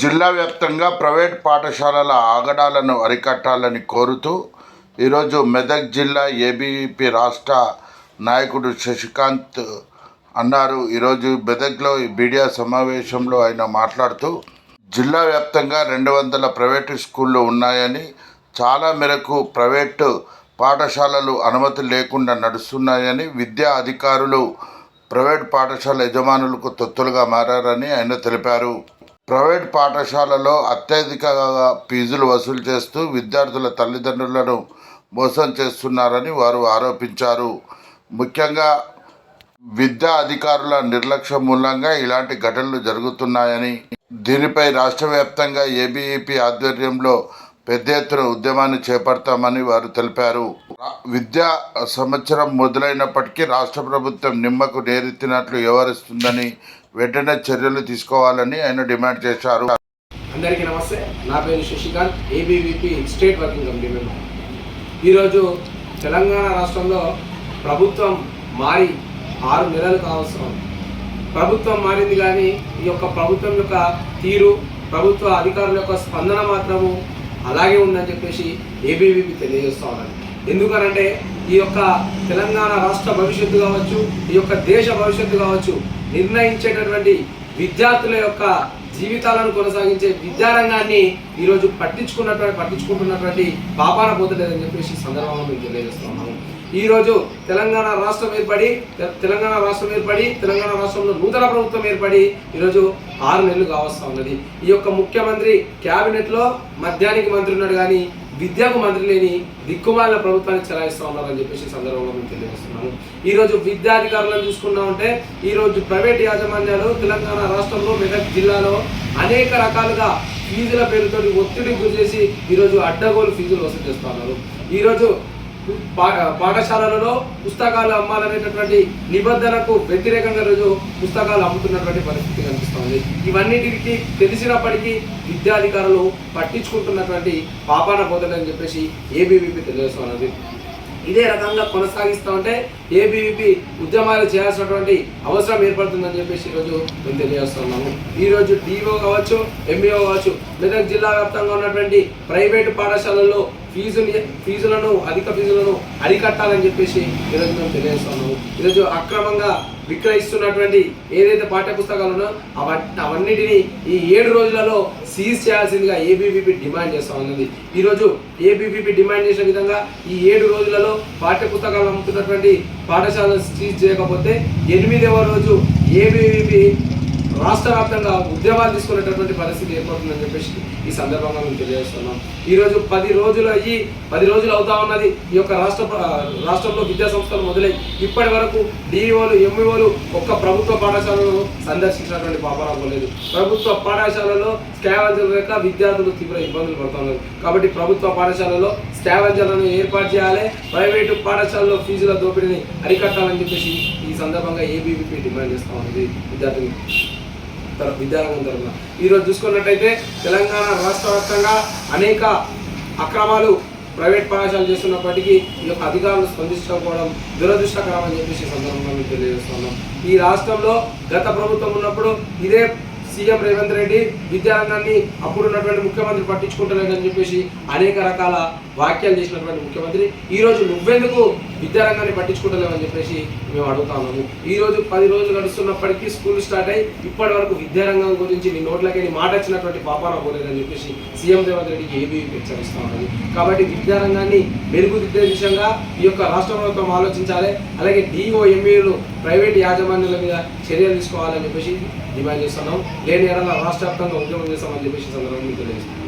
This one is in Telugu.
జిల్లా వ్యాప్తంగా ప్రైవేట్ పాఠశాలల ఆగడాలను అరికట్టాలని కోరుతూ ఈరోజు మెదక్ జిల్లా ఏబీపీ రాష్ట్ర నాయకుడు శశికాంత్ అన్నారు. ఈరోజు మెదక్లో ఈ మీడియా సమావేశంలో ఆయన మాట్లాడుతూ జిల్లా వ్యాప్తంగా రెండు వందల ప్రైవేటు స్కూళ్ళు ఉన్నాయని చాలా మేరకు ప్రైవేటు పాఠశాలలు అనుమతి లేకుండా నడుస్తున్నాయని విద్యా అధికారులు ప్రైవేట్ పాఠశాల యజమానులకు తొత్తులుగా మారారని ఆయన తెలిపారు. ప్రైవేట్ పాఠశాలలో అత్యధిక ఫీజులు వసూలు చేస్తూ విద్యార్థుల తల్లిదండ్రులను మోసం చేస్తున్నారని వారు ఆరోపించారు. ముఖ్యంగా విద్యా అధికారుల నిర్లక్ష్యం మూలంగా ఇలాంటి ఘటనలు జరుగుతున్నాయని దీనిపై రాష్ట్ర వ్యాప్తంగా ఏబీఈపీ ఆధ్వర్యంలో పెద్ద ఎత్తున ఉద్యమాన్ని చేపడతామని వారు తెలిపారు. విద్యా సంవత్సరం మొదలైనప్పటికీ రాష్ట్ర ప్రభుత్వం నిమ్మకు నేరెత్తినట్లు వ్యవహరిస్తుందని వెంటనే చర్యలు తీసుకోవాలని ఆయన డిమాండ్ చేశారు. అందరికీ నమస్తే. నా పేరు Shashikant ABVP state working committee member. ఈరోజు తెలంగాణ రాష్ట్రంలో ప్రభుత్వం మారి ఆరు నెలలు కావస్తుంది ప్రభుత్వం మారింది కానీ ఈ యొక్క ప్రభుత్వం యొక్క తీరు ప్రభుత్వ అధికారుల యొక్క స్పందన మాత్రము అలాగే ఉందని చెప్పేసి ఏబీవీపీ తెలియజేస్తా ఉన్నాను. ఎందుకనంటే ఈ యొక్క తెలంగాణ రాష్ట్ర భవిష్యత్తు కావచ్చు ఈ యొక్క దేశ భవిష్యత్తు కావచ్చు నిర్ణయించేటటువంటి విద్యార్థుల యొక్క జీవితాలను కొనసాగించే విద్యారంగాన్ని ఈరోజు పట్టించుకున్నటువంటి పట్టించుకుంటున్నటువంటి పాపాన పోతలేదని చెప్పేసి ఈ సందర్భంగా మేము తెలియజేస్తున్నాము ఈరోజు తెలంగాణ రాష్ట్రం ఏర్పడి తెలంగాణ రాష్ట్రం ఏర్పడి తెలంగాణ రాష్ట్రంలో నూతన ప్రభుత్వం ఏర్పడి ఈరోజు ఆరు నెలలు కావస్తా ఉన్నది. ఈ యొక్క ముఖ్యమంత్రి క్యాబినెట్లో మద్యానికి మంత్రి ఉన్నాడు కానీ విద్యకు మంత్రి లేని దిక్కుమాల ప్రభుత్వాన్ని చెలాయిస్తా ఉన్నారని చెప్పేసి సందర్భంలో మేము తెలియజేస్తున్నాము ఈరోజు విద్యాధికారులను చూసుకున్నామంటే ఉంటే ఈరోజు ప్రైవేట్ యాజమాన్యాలు తెలంగాణ రాష్ట్రంలో మెదక్ జిల్లాలో అనేక రకాలుగా ఫీజుల పేరుతో ఒత్తిడి గురి చేసి ఈరోజు అడ్డగోలు ఫీజులు వసూలు చేస్తున్నారు ఈరోజు పాఠశాలలలో పుస్తకాలు అమ్మాలనేటటువంటి నిబంధనకు వ్యతిరేకంగా రోజు పుస్తకాలు అమ్ముతున్నటువంటి పరిస్థితి కనిపిస్తోంది. ఇవన్నిటికి తెలిసినప్పటికీ విద్యాధికారులు పట్టించుకుంటున్నటువంటి పాపాన పోతలని చెప్పేసి ఏబీవీపీ తెలియజేస్తున్నది ఇదే రకంగా కొనసాగిస్తూ ఉంటే ఏబీవీపీ ఉద్యమాలు చేయాల్సినటువంటి అవసరం ఏర్పడుతుందని చెప్పేసి ఈరోజు మేము తెలియజేస్తున్నాము ఈరోజు డిఓ కావచ్చు ఎంఈఓ కావచ్చు మెదక్ జిల్లా వ్యాప్తంగా ఉన్నటువంటి ప్రైవేటు పాఠశాలల్లో ఫీజుని ఫీజులను అధిక ఫీజులను అరికట్టాలని చెప్పేసి ఈరోజు మేము తెలియజేస్తున్నాము ఈరోజు అక్రమంగా విక్రయిస్తున్నటువంటి ఏదైతే పాఠ్య పుస్తకాలు ఉన్నాయో అవ అవన్నిటిని ఈ ఏడు రోజులలో సీజ్ చేయాల్సిందిగా ఏబీవీపీ డిమాండ్ చేస్తూ ఉన్నది. ఈరోజు ఏబీవీపీ డిమాండ్ చేసిన విధంగా ఈ ఏడు రోజులలో పాఠ్య పుస్తకాలు అమ్ముతున్నటువంటి పాఠశాలను సీజ్ చేయకపోతే ఎనిమిదవ రోజు ఏబీవీపీ రాష్ట్ర వ్యాప్తంగా ఉద్యమాలు తీసుకునేటటువంటి పరిస్థితి ఏర్పడుతుందని చెప్పేసి ఈ సందర్భంగా మేము తెలియజేస్తున్నాం. ఈరోజు పది రోజులు అయ్యి పది రోజులు అవుతా ఉన్నది ఈ యొక్క రాష్ట్ర రాష్ట్రంలో విద్యా సంస్థలు మొదలై ఇప్పటి వరకు డిఈఓలు ఎంఈఓలు ఒక్క ప్రభుత్వ పాఠశాలను సందర్శించినటువంటి పాపరాలు లేదు. ప్రభుత్వ పాఠశాలలో స్కావెంజర్ల యొక్క విద్యార్థులు తీవ్ర ఇబ్బందులు పడుతున్నారు. కాబట్టి ప్రభుత్వ పాఠశాలలో స్కావెంజర్లను ఏర్పాటు చేయాలి. ప్రైవేటు పాఠశాలలో ఫీజుల దోపిడీని అరికట్టాలని చెప్పేసి ఈ సందర్భంగా ఏబీవీపీ డిమాండ్ చేస్తూ ఉన్నది. విద్యార్థులు. తర- విద్యారంగం ఈరోజు చూసుకున్నట్టయితే తెలంగాణ రాష్ట్ర వ్యాప్తంగా అనేక అక్రమాలు ప్రైవేట్ పాఠశాలలు చేస్తున్నప్పటికీ ఈ యొక్క అధికారులు స్పందించకపోవడం దురదృష్టకరం అని చెప్పేసి సందర్భంగా మీకు తెలియజేస్తున్నాం. ఈ రాష్ట్రంలో గత ప్రభుత్వం ఉన్నప్పుడు ఇదే సీఎం రేవంత్ రెడ్డి విద్యారంగాన్ని అప్పుడు ఉన్నటువంటి ముఖ్యమంత్రి పట్టించుకుంటలేదని చెప్పేసి అనేక రకాల వ్యాఖ్యలు చేసినటువంటి ముఖ్యమంత్రి. ఈ రోజు నువ్వెందుకు విద్యారంగాన్ని పట్టించుకుంటలేవని చెప్పేసి మేము అడుగుతాము ఈరోజు పది రోజులు గడుస్తున్నప్పటికీ స్కూల్ స్టార్ట్ అయ్యి ఇప్పటి వరకు విద్యారంగం గురించి నీ నోట్లకి నీ మాట వచ్చినటువంటి పాపాన పోలేదని చెప్పేసి సీఎం రేవంత్ రెడ్డికి ఏబీ హెచ్చరిస్తా ఉన్నది కాబట్టి విద్యారంగాన్ని మెరుగుదిద్దే విషయంగా ఈ యొక్క రాష్ట్ర ప్రభుత్వం ఆలోచించాలి. అలాగే డిఓఎంఈలు ప్రైవేట్ యాజమాన్యుల మీద చర్యలు తీసుకోవాలని చెప్పేసి డిమాండ్ చేస్తున్నాం. లేని ఎడల రాష్ట్ర వ్యాప్తంగా ఉద్యమం చేస్తామని చెప్పేసి సందర్భంగా మీకు తెలియజేస్తున్నాం.